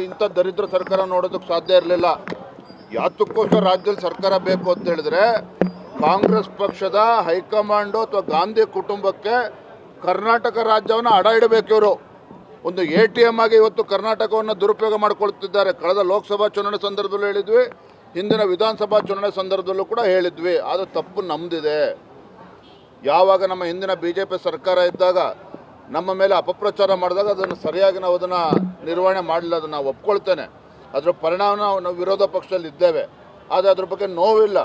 ಮುಖ್ಯಮಂತ್ರಿಗಳು ಇಂಥ ದರಿದ್ರ ಸರ್ಕಾರ ನೋಡೋದಕ್ಕೆ ಸಾಧ್ಯ ಇರಲಿಲ್ಲ. ಯಾತಕ್ಕೋಸ್ಕರ ರಾಜ್ಯದಲ್ಲಿ ಸರ್ಕಾರ ಬೇಕು ಅಂತ ಹೇಳಿದ್ರೆ ಕಾಂಗ್ರೆಸ್ ಪಕ್ಷದ ಹೈಕಮಾಂಡು ಅಥವಾ ಗಾಂಧಿ ಕುಟುಂಬಕ್ಕೆ ಕರ್ನಾಟಕ ರಾಜ್ಯವನ್ನು ಅಡ ಇಡಬೇಕು ಇವರು. ಒಂದು ಎ ಟಿ ಎಂ ಆಗಿ ಇವತ್ತು ಕರ್ನಾಟಕವನ್ನು ದುರುಪಯೋಗ ಮಾಡಿಕೊಳ್ತಿದ್ದಾರೆ. ಕಳೆದ ಲೋಕಸಭಾ ಚುನಾವಣೆ ಸಂದರ್ಭದಲ್ಲೂ ಹೇಳಿದ್ವಿ, ಹಿಂದಿನ ವಿಧಾನಸಭಾ ಚುನಾವಣೆ ಸಂದರ್ಭದಲ್ಲೂ ಕೂಡ ಹೇಳಿದ್ವಿ. ಆದರೆ ತಪ್ಪು ನಮ್ದಿದೆ. ಯಾವಾಗ ನಮ್ಮ ಹಿಂದಿನ ಬಿ ಜೆ ಪಿ ಸರ್ಕಾರ ಇದ್ದಾಗ ನಮ್ಮ ಮೇಲೆ ಅಪಪ್ರಚಾರ ಮಾಡಿದಾಗ ಅದನ್ನು ಸರಿಯಾಗಿ ನಾವು ಅದನ್ನು ನಿರ್ವಹಣೆ ಮಾಡಲಿಲ್ಲ ಅದನ್ನು ನಾವು ಒಪ್ಕೊಳ್ತೇನೆ. ಅದರ ಪರಿಣಾಮ ನಾವು ವಿರೋಧ ಪಕ್ಷದಲ್ಲಿ ಇದ್ದೇವೆ. ಆದರೆ ಅದ್ರ ಬಗ್ಗೆ ನೋವಿಲ್ಲ.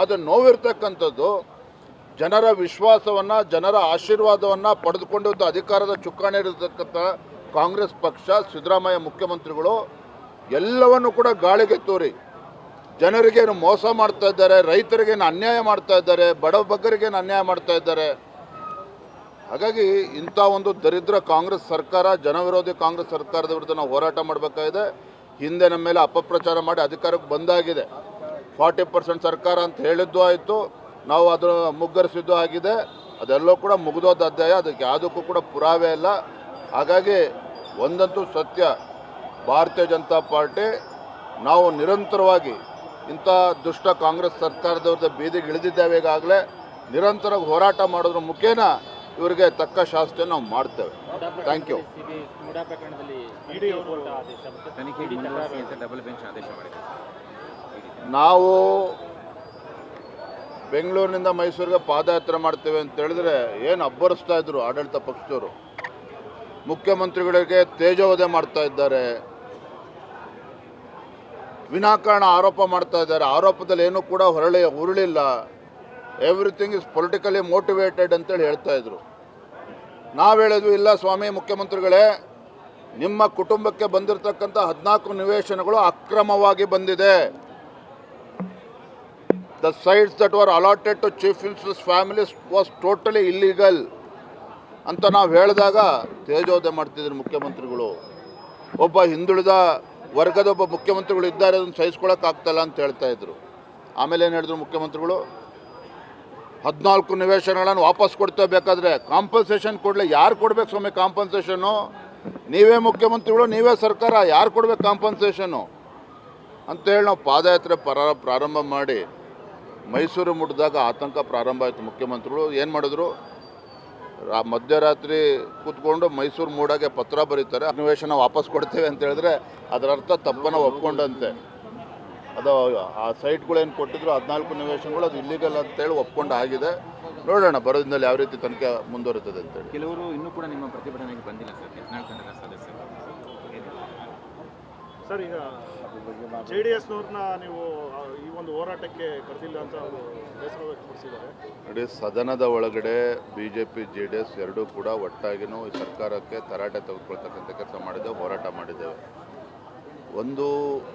ಆದರೆ ನೋವಿರ್ತಕ್ಕಂಥದ್ದು ಜನರ ವಿಶ್ವಾಸವನ್ನು, ಜನರ ಆಶೀರ್ವಾದವನ್ನು ಪಡೆದುಕೊಂಡು ಅಧಿಕಾರದ ಚುಕ್ಕಾಣಿ ಇರತಕ್ಕಂಥ ಕಾಂಗ್ರೆಸ್ ಪಕ್ಷ, ಸಿದ್ದರಾಮಯ್ಯ ಮುಖ್ಯಮಂತ್ರಿಗಳು ಎಲ್ಲವನ್ನು ಕೂಡ ಗಾಳಿಗೆ ತೋರಿ. ಜನರಿಗೆ ಏನು ಮೋಸ ಮಾಡ್ತಾ ಇದ್ದಾರೆ, ರೈತರಿಗೆ ಏನು ಅನ್ಯಾಯ ಮಾಡ್ತಾ ಇದ್ದಾರೆ, ಬಡ ಬಗ್ಗರಿಗೆ ಏನು ಅನ್ಯಾಯ ಮಾಡ್ತಾ ಇದ್ದಾರೆ ಹಾಗಾಗಿ ಇಂಥ ಒಂದು ದರಿದ್ರ ಕಾಂಗ್ರೆಸ್ ಸರ್ಕಾರ, ಜನವಿರೋಧಿ ಕಾಂಗ್ರೆಸ್ ಸರ್ಕಾರದ ವಿರುದ್ಧ ನಾವು ಹೋರಾಟ ಮಾಡಬೇಕಾಗಿದೆ. ಹಿಂದೆ ನಮ್ಮ ಮೇಲೆ ಅಪಪ್ರಚಾರ ಮಾಡಿ ಅಧಿಕಾರಕ್ಕೆ ಬಂದಾಗಿದೆ. ಫಾರ್ಟಿ ಪರ್ಸೆಂಟ್ ಸರ್ಕಾರ ಅಂತ ಹೇಳಿದ್ದು ಆಯಿತು. ನಾವು ಅದು ಮುಗ್ಗರಿಸಿದ್ದು ಆಗಿದೆ. ಅದೆಲ್ಲೋ ಕೂಡ ಮುಗಿದೋದ ಅಧ್ಯಾಯ. ಅದಕ್ಕೆ ಯಾವುದಕ್ಕೂ ಕೂಡ ಪುರಾವೆ ಇಲ್ಲ. ಹಾಗಾಗಿ ಒಂದಂತೂ ಸತ್ಯ. ಭಾರತೀಯ ಜನತಾ ಪಾರ್ಟಿ ನಾವು ನಿರಂತರವಾಗಿ ಇಂಥ ದುಷ್ಟ ಕಾಂಗ್ರೆಸ್ ಸರ್ಕಾರದವ್ರದ್ದು ಬೀದಿಗೆ ಇಳಿದಿದ್ದೇವೆ ಈಗಾಗಲೇ. ನಿರಂತರವಾಗಿ ಹೋರಾಟ ಮಾಡೋದ್ರ ಮುಖೇನ ಇವರಿಗೆ ತಕ್ಕ ಶಾಸ್ತ್ರ ನಾವು ಮಾಡ್ತೇವೆ. ಥ್ಯಾಂಕ್ ಯು ಸಿಬಿ ಮುಡಾ ಪ್ರಕರಣದಲ್ಲಿ ಕೋರ್ಟ್ ಆದೇಶ ಮತ್ತು ತನಿಖೆ ಅಂತ ಡಬಲ್ ಬೆಂಚ್ ಆದೇಶ ಮಾಡಿದೆ ನಾವು ಬೆಂಗಳೂರಿನಿಂದ ಮೈಸೂರಿಗೆ ಪಾದಯಾತ್ರೆ ಮಾಡ್ತೇವೆ ಅಂತ ಹೇಳಿದ್ರೆ ಏನು ಅಬ್ಬರಿಸ್ತಾ ಇದ್ರು ಆಡಳಿತ ಪಕ್ಷದವರು? ಮುಖ್ಯಮಂತ್ರಿಗಳಿಗೆ ತೇಜೋವಧೆ ಮಾಡ್ತಾ ಇದ್ದಾರೆ. ವಿನಾಕಾರಣ ಆರೋಪ ಮಾಡ್ತಾ ಇದ್ದಾರೆ. ಆರೋಪದಲ್ಲಿ ಏನೂ ಕೂಡ ಹೊರಳಿ ಉರುಳಿಲ್ಲ. ಎವ್ರಿಥಿಂಗ್ ಇಸ್ ಪೊಲಿಟಿಕಲಿ ಮೋಟಿವೇಟೆಡ್ ಅಂತೇಳಿ ಹೇಳ್ತಾ ಇದ್ರು. ನಾವು ಹೇಳಿದ್ವಿ ಇಲ್ಲ ಸ್ವಾಮಿ ಮುಖ್ಯಮಂತ್ರಿಗಳೇ, ನಿಮ್ಮ ಕುಟುಂಬಕ್ಕೆ ಬಂದಿರತಕ್ಕಂಥ ಹದಿನಾಲ್ಕು ನಿವೇಶನಗಳು ಅಕ್ರಮವಾಗಿ ಬಂದಿದೆ. The sites that were allotted to chief ministers families was totally illegal ಅಂತ ನಾವು ಹೇಳಿದಾಗ ತೇಜೋದಯ ಮಾಡ್ತಿದ್ರು ಮುಖ್ಯಮಂತ್ರಿಗಳು. ಒಬ್ಬ ಹಿಂದುಳಿದ ವರ್ಗದ ಒಬ್ಬ ಮುಖ್ಯಮಂತ್ರಿಗಳು ಇದ್ದಾರೆ, ಅದನ್ನು ಸಹಿಸ್ಕೊಳಕ್ಕಾಗ್ತಲ್ಲ ಅಂತ ಹೇಳ್ತಾ ಇದ್ರು. ಆಮೇಲೆ ಏನು ಹೇಳಿದ್ರು ಮುಖ್ಯಮಂತ್ರಿಗಳು? ಹದಿನಾಲ್ಕು ನಿವೇಶನಗಳನ್ನು ವಾಪಸ್ ಕೊಡ್ತೇವೆ ಬೇಕಾದರೆ ಕಾಂಪನ್ಸೇಷನ್ ಕೊಡಲಿ, ಯಾರು ಕೊಡ್ಬೇಕು ಸ್ವಾಮಿ ಕಾಂಪನ್ಸೇಷನ್ನು ನೀವೇ ಮುಖ್ಯಮಂತ್ರಿಗಳು, ನೀವೇ ಸರ್ಕಾರ, ಯಾರು ಕೊಡ್ಬೇಕು ಕಾಂಪನ್ಸೇಷನ್ನು ಅಂತೇಳಿ ನಾವು ಪಾದಯಾತ್ರೆ ಪ್ರಾರ ಪ್ರಾರಂಭ ಮಾಡಿ ಮೈಸೂರು ಮುಟ್ಟಿದಾಗ ಆತಂಕ ಪ್ರಾರಂಭ ಆಯಿತು ಮುಖ್ಯಮಂತ್ರಿಗಳು. ಏನು ಮಾಡಿದ್ರು? ರಾ- ಮಧ್ಯರಾತ್ರಿ ಕೂತ್ಕೊಂಡು ಮೈಸೂರು ಮೂಡಾಗೆ ಪತ್ರ ಬರೀತಾರೆ. ಅನಿವೇಶನ ವಾಪಸ್ ಕೊಡ್ತೇವೆ ಅಂತ ಹೇಳಿದ್ರೆ ಅದರ ಅರ್ಥ ತಪ್ಪನ್ನು ಒಪ್ಕೊಂಡಂತೆ. ಅದು ಆ ಸೈಟ್ಗಳೇನು ಕೊಟ್ಟಿದ್ರು ಹದಿನಾಲ್ಕು ನಿವೇಶನಗಳು ಅದು ಇಲ್ಲಿಗಲ್ ಅಂತೇಳಿ ಒಪ್ಕೊಂಡು ಆಗಿದೆ ನೋಡೋಣ ಬರೋದ್ರಲ್ಲಿ ಯಾವ ರೀತಿ ತನಿಖೆ ಮುಂದುವರಿತದೆ ಅಂತೇಳಿ. ಕೆಲವರು ಇನ್ನೂ ಕೂಡ ನಿಮ್ಮ ಪ್ರತಿಭಟನೆಗೆ ಬಂದಿಲ್ಲ ಸರ್ ಹದಿನಾಲ್ಕು ಜನರ ಸದಸ್ಯರು? ಸರ್ ಈಗ ಜೆ ಡಿ ಎಸ್ನವ್ರನ್ನ ನೀವು ಈ ಒಂದು ಹೋರಾಟಕ್ಕೆ ಕರೆದಿಲ್ಲ ಅಂತ ಅವರು ಬೇಸರ ವ್ಯಕ್ತಪಡಿಸಿದ್ದಾರೆ. ನೋಡಿ ಸದನದ ಒಳಗಡೆ B J P J D S ಎರಡೂ ಕೂಡ ಒಟ್ಟಾಗಿನೂ ಈ ಸರ್ಕಾರಕ್ಕೆ ತರಾಟೆ ತೆಗೆದುಕೊಳ್ತಕ್ಕಂಥ ಕೆಲಸ ಮಾಡಿದ್ದೇವೆ ಹೋರಾಟ ಮಾಡಿದ್ದೇವೆ. ಒಂದು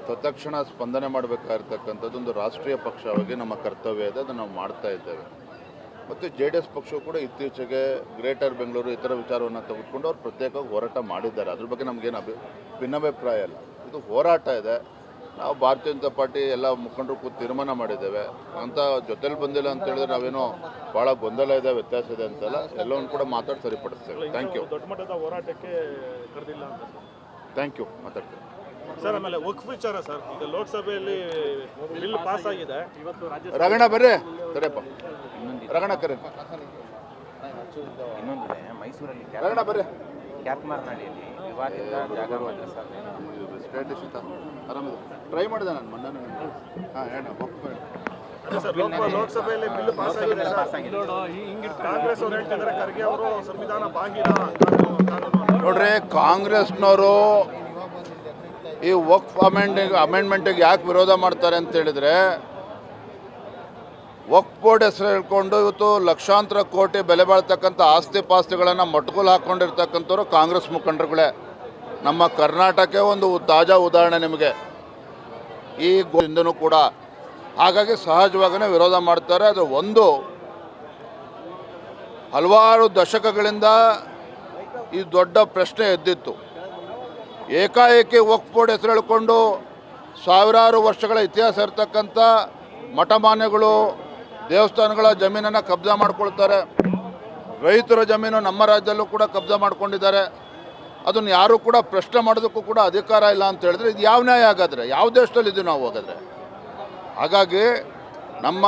ತತ್ಕ್ಷಣ ಸ್ಪಂದನೆ ಮಾಡಬೇಕಾಗಿರ್ತಕ್ಕಂಥದ್ದು ಒಂದು ರಾಷ್ಟ್ರೀಯ ಪಕ್ಷವಾಗಿ ನಮ್ಮ ಕರ್ತವ್ಯ ಇದೆ ಅದನ್ನು ನಾವು ಮಾಡ್ತಾ ಇದ್ದೇವೆ. ಮತ್ತು ಜೆ ಡಿ ಎಸ್ ಪಕ್ಷವು ಕೂಡ ಇತ್ತೀಚೆಗೆ ಗ್ರೇಟರ್ ಬೆಂಗಳೂರು ಇತರ ವಿಚಾರವನ್ನು ತೆಗೆದುಕೊಂಡು ಅವ್ರು ಪ್ರತ್ಯೇಕವಾಗಿ ಹೋರಾಟ ಮಾಡಿದ್ದಾರೆ. ಅದ್ರ ಬಗ್ಗೆ ನಮಗೇನು ಅಭಿ ಭಿನ್ನಾಭಿಪ್ರಾಯ ಇಲ್ಲ. ಇದು ಹೋರಾಟ ಇದೆ. ನಾವು ಭಾರತೀಯ ಜನತಾ ಪಾರ್ಟಿ ಎಲ್ಲ ಮುಖಂಡರು ಕೂತು ತೀರ್ಮಾನ ಮಾಡಿದ್ದೇವೆ. ಅಂತ ಜೊತೆಲಿ ಬಂದಿಲ್ಲ ಅಂತ ಹೇಳಿದ್ರೆ ನಾವೇನೋ ಭಾಳ ಗೊಂದಲ ಇದೆ ವ್ಯತ್ಯಾಸ ಇದೆ ಅಂತೆಲ್ಲ ಎಲ್ಲವನ್ನು ಕೂಡ ಮಾತಾಡಿ ಸರಿಪಡಿಸ್ತೇವೆ. ಥ್ಯಾಂಕ್ ಯು ದೊಡ್ಡ ಮಟ್ಟದ ಹೋರಾಟಕ್ಕೆ ಕರೆದಿಲ್ಲ ಅಂತ ಥ್ಯಾಂಕ್ ಯು ಮಾತಾಡ್ತೇವೆ. ಸರ್ ಆಮೇಲೆ ವಕ್ಫ್ ವಿಚಾರ ಸರ್. ಈಗ ಲೋಕಸಭೆಯಲ್ಲಿ ಬಿಲ್ ಪಾಸ್ ಆಗಿದೆ. ಇವತ್ತು ರಾಜ್ಯ ರಗಣ ಬರ್ರಿ. ಸರಿಯಪ್ಪ ಇನ್ನೊಂದು ರಗಣ ಕರೆ. ಇನ್ನೊಂದಿದೆ ಮೈಸೂರಲ್ಲಿ ಕ್ಯಾಪ್ ರಗಣ ಬರ್ರಿ. ಕ್ಯಾತ್ಮಾರ್ನಹಳ್ಳಿಯಲ್ಲಿ ವಿವಾದಿತ ಜಾಗ ಮಾತ್ರ ಸರ್ ಆರಾಮಿದೆ ಟ್ರೈ ಮಾಡಿದೆ ನಾನು ಮೊನ್ನೆ ಹಾಂ ಹೇಳ. ಅದೇ ಸರ್ ಲೋಕ ಲೋಕಸಭೆಯಲ್ಲಿ ಬಿಲ್ ಪಾಸ್ ಆಗಿದೆ ಸರ್. ಕಾಂಗ್ರೆಸ್ ಅವರು ಹೇಳ್ತಿದ್ದಾರೆ ಖರ್ಗೆ ಅವರು ಸಂವಿಧಾನ ಬಾಹಿರ ಕಾನೂನು ಕಾನೂನು. ಅಂತ. ನೋಡ್ರಿ ಕಾಂಗ್ರೆಸ್ನವರು ಈ ವಕ್ಫ್ ಅಮೆಂಡ್ ಅಮೆಂಡ್ಮೆಂಟಿಗೆ ಯಾಕೆ ವಿರೋಧ ಮಾಡ್ತಾರೆ ಅಂತ ಹೇಳಿದ್ರೆ, ವಕ್ಫ್ ಬೋರ್ಡ್ ಹೆಸರು ಹೇಳ್ಕೊಂಡು ಇವತ್ತು ಲಕ್ಷಾಂತರ ಕೋಟಿ ಬೆಲೆ ಬಾಳ್ತಕ್ಕಂಥ ಆಸ್ತಿ ಪಾಸ್ತಿಗಳನ್ನು ಮಟ್ಕುಲ್ ಹಾಕ್ಕೊಂಡಿರ್ತಕ್ಕಂಥವ್ರು ಕಾಂಗ್ರೆಸ್ ಮುಖಂಡರುಗಳೇ. ನಮ್ಮ ಕರ್ನಾಟಕ ಒಂದು ತಾಜಾ ಉದಾಹರಣೆ ನಿಮಗೆ. ಈ ಗೋದಿಂದನೂ ಕೂಡ. ಹಾಗಾಗಿ ಸಹಜವಾಗಿಯೇ ವಿರೋಧ ಮಾಡ್ತಾರೆ. ಅದು ಒಂದು, ಹಲವಾರು ದಶಕಗಳಿಂದ ಈ ದೊಡ್ಡ ಪ್ರಶ್ನೆ ಎದ್ದಿತ್ತು. ಏಕಾಏಕಿ ವಕ್ಫ್ ಬೋರ್ಡ್ ಹೆಸರು ಹೇಳಿಕೊಂಡು ಸಾವಿರಾರು ವರ್ಷಗಳ ಇತಿಹಾಸ ಇರತಕ್ಕಂಥ ಮಠಮಾನ್ಯಗಳು ದೇವಸ್ಥಾನಗಳ ಜಮೀನನ್ನು ಕಬ್ಜಾ ಮಾಡ್ಕೊಳ್ತಾರೆ. ರೈತರ ಜಮೀನು ನಮ್ಮ ರಾಜ್ಯದಲ್ಲೂ ಕೂಡ ಕಬ್ಜಾ ಮಾಡ್ಕೊಂಡಿದ್ದಾರೆ. ಅದನ್ನು ಯಾರು ಕೂಡ ಪ್ರಶ್ನೆ ಮಾಡೋದಕ್ಕೂ ಕೂಡ ಅಧಿಕಾರ ಇಲ್ಲ ಅಂತ ಹೇಳಿದ್ರೆ ಇದು ಯಾವ ನ್ಯಾಯ ಆಗಾದರೆ ಯಾವ ದೇಶದಲ್ಲಿ ಇದು ನಾವು ಹಾಗಾದರೆ? ಹಾಗಾಗಿ ನಮ್ಮ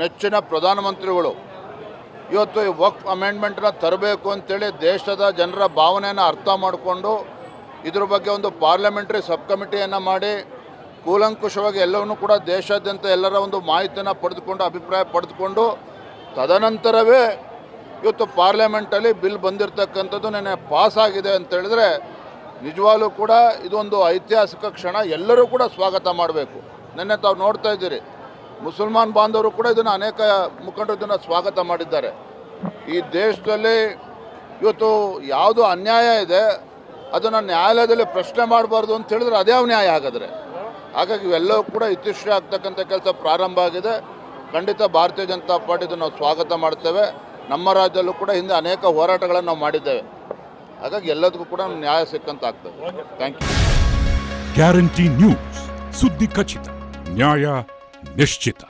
ನೆಚ್ಚಿನ ಪ್ರಧಾನಮಂತ್ರಿಗಳು ಇವತ್ತು ಈ ವಕ್ಫ್ ಅಮೆಂಡ್ಮೆಂಟ್ನ ತರಬೇಕು ಅಂತೇಳಿ ದೇಶದ ಜನರ ಭಾವನೆಯನ್ನು ಅರ್ಥ ಮಾಡಿಕೊಂಡು ಇದ್ರ ಬಗ್ಗೆ ಒಂದು ಪಾರ್ಲಿಮೆಂಟ್ರಿ ಸಬ್ ಕಮಿಟಿಯನ್ನು ಮಾಡಿ, ಕೂಲಂಕುಷವಾಗಿ ಎಲ್ಲವನ್ನೂ ಕೂಡ ದೇಶಾದ್ಯಂತ ಎಲ್ಲರ ಒಂದು ಮಾಹಿತಿಯನ್ನು ಪಡೆದುಕೊಂಡು, ಅಭಿಪ್ರಾಯ ಪಡೆದುಕೊಂಡು, ತದನಂತರವೇ ಇವತ್ತು ಪಾರ್ಲಿಮೆಂಟಲ್ಲಿ ಬಿಲ್ ಬಂದಿರತಕ್ಕಂಥದ್ದು ನೆನೆ ಅಂತ ಹೇಳಿದ್ರೆ ನಿಜವಾಗ್ಲೂ ಕೂಡ ಇದೊಂದು ಐತಿಹಾಸಿಕ ಕ್ಷಣ. ಎಲ್ಲರೂ ಕೂಡ ಸ್ವಾಗತ ಮಾಡಬೇಕು. ನೆನ್ನೆ ತಾವು ನೋಡ್ತಾ ಇದ್ದೀರಿ. ಮುಸಲ್ಮಾನ್ ಬಾಂಧವರು ಕೂಡ ಇದನ್ನು ಅನೇಕ ಮುಖಂಡರು ಇದನ್ನು ಸ್ವಾಗತ ಮಾಡಿದ್ದಾರೆ. ಈ ದೇಶದಲ್ಲಿ ಇವತ್ತು ಯಾವುದು ಅನ್ಯಾಯ ಇದೆ ಅದನ್ನು ನ್ಯಾಯಾಲಯದಲ್ಲಿ ಪ್ರಶ್ನೆ ಮಾಡಬಾರ್ದು ಅಂತ ಹೇಳಿದ್ರೆ ಅದ್ಯಾವ ನ್ಯಾಯ ಹಾಗಾದರೆ. ಹಾಗಾಗಿ ಇವೆಲ್ಲವೂ ಕೂಡ ಇತಿಶ್ರೀ ಆಗ್ತಕ್ಕಂಥ ಕೆಲಸ ಪ್ರಾರಂಭ ಆಗಿದೆ. ಖಂಡಿತ ಭಾರತೀಯ ಜನತಾ ಪಾರ್ಟಿ ಇದನ್ನು ನಾವು ಸ್ವಾಗತ ಮಾಡ್ತೇವೆ. ನಮ್ಮ ರಾಜ್ಯದಲ್ಲೂ ಕೂಡ ಹಿಂದೆ ಅನೇಕ ಹೋರಾಟಗಳನ್ನು ನಾವು ಮಾಡಿದ್ದೇವೆ. ಹಾಗಾಗಿ ಎಲ್ಲದಕ್ಕೂ ಕೂಡ ನ್ಯಾಯ ಸಿಕ್ಕಂತ ಆಗ್ತದೆ ಥ್ಯಾಂಕ್ ಯು ಗ್ಯಾರಂಟಿ ನ್ಯೂಸ್ ಸುದ್ದಿ ಖಚಿತ ನ್ಯಾಯ ನಿಶ್ಚಿತ